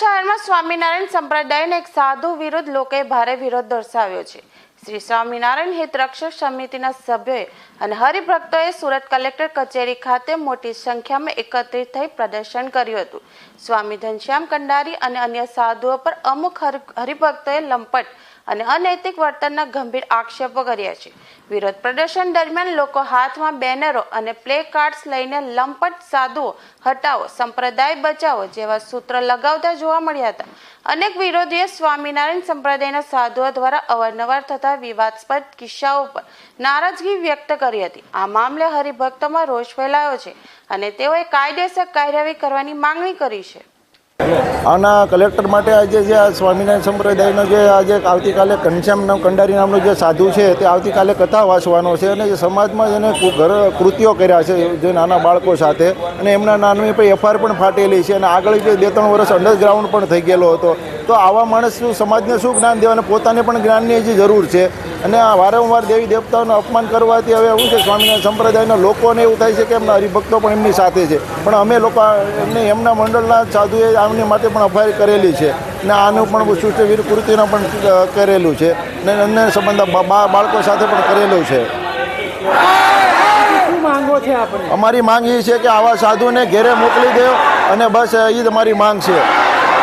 શહેરમાં સ્વામિનારાયણ સંપ્રદાયના એક સાધુ વિરુદ્ધ લોકોએ ભારે વિરોધ દર્શાવ્યો છે. શ્રી સ્વામિનારાયણ હિત રક્ષક સમિતિના સભ્યોએ અને હરિભક્તોએ સુરત કલેક્ટર કચેરી ખાતે મોટી સંખ્યામાં એકત્રિત થઈ પ્રદર્શન કર્યું હતું. સ્વામી ઘનશ્યામ કંડારી અને અન્ય સાધુઓ પર અમુક હરિભક્તોએ લંપટ અને અનૈતિક વર્તનના ગંભીર આક્ષેપો કર્યા છે. વિરોધ પ્રદર્શન દરમિયાન લોકો હાથમાં બેનરો અને પ્લે કાર્ડ્સ લઈને લંપટ સાધુઓ હટાવો, સંપ્રદાય બચાવો જેવા સૂત્ર લગાવતા જોવા મળ્યા હતા. અનેક વિરોધીએ સ્વામિનારાયણ સંપ્રદાયના સાધુઓ દ્વારા અવારનવાર થતા વિવાદસ્પદ કિસ્સાઓ પર નારાજગી વ્યક્ત કરી હતી. આ મામલે હરિભક્તોમાં રોષ ફેલાયો છે અને તેઓએ કાયદેસર કાર્યવાહી કરવાની માંગણી કરી છે. આના કલેક્ટર માટે આજે જે આ સ્વામિનારાયણ સંપ્રદાયનો જે આજે આવતીકાલે ઘનશ્યામ નામ કંડારી નામનો જે સાધુ છે, તે આવતીકાલે કથા વાંચવાનો છે અને જે સમાજમાં એને ઘર કૃત્યો કર્યા છે, જે નાના બાળકો સાથે અને એમના નામની પણ એફઆઈઆર પણ ફાટેલી છે અને આગળ જે બે ત્રણ વર્ષ અંડરગ્રાઉન્ડ પણ થઈ ગયેલો હતો. તો આવા માણસ શું સમાજને શું જ્ઞાન દેવા અને પોતાને પણ જ્ઞાનની હજી જરૂર છે. અને આ વારંવાર દેવી દેવતાઓનું અપમાન કરવાથી હવે એવું છે, સ્વામિનારાયણ સંપ્રદાયના લોકોને એવું થાય છે કે એમના હરિભક્તો પણ એમની સાથે છે. પણ અમે લોકો એમને, એમના મંડળના સાધુએ આમની માટે પણ અફાયર કરેલી છે ને આનું પણ સુષ્ટ વીર કૃતિનું પણ કરેલું છે ને અન્ય સંબંધ બાળકો સાથે પણ કરેલું છે. અમારી માંગ એ છે કે આવા સાધુને ઘેરે મોકલી દો અને બસ એ જ અમારી માંગ છે.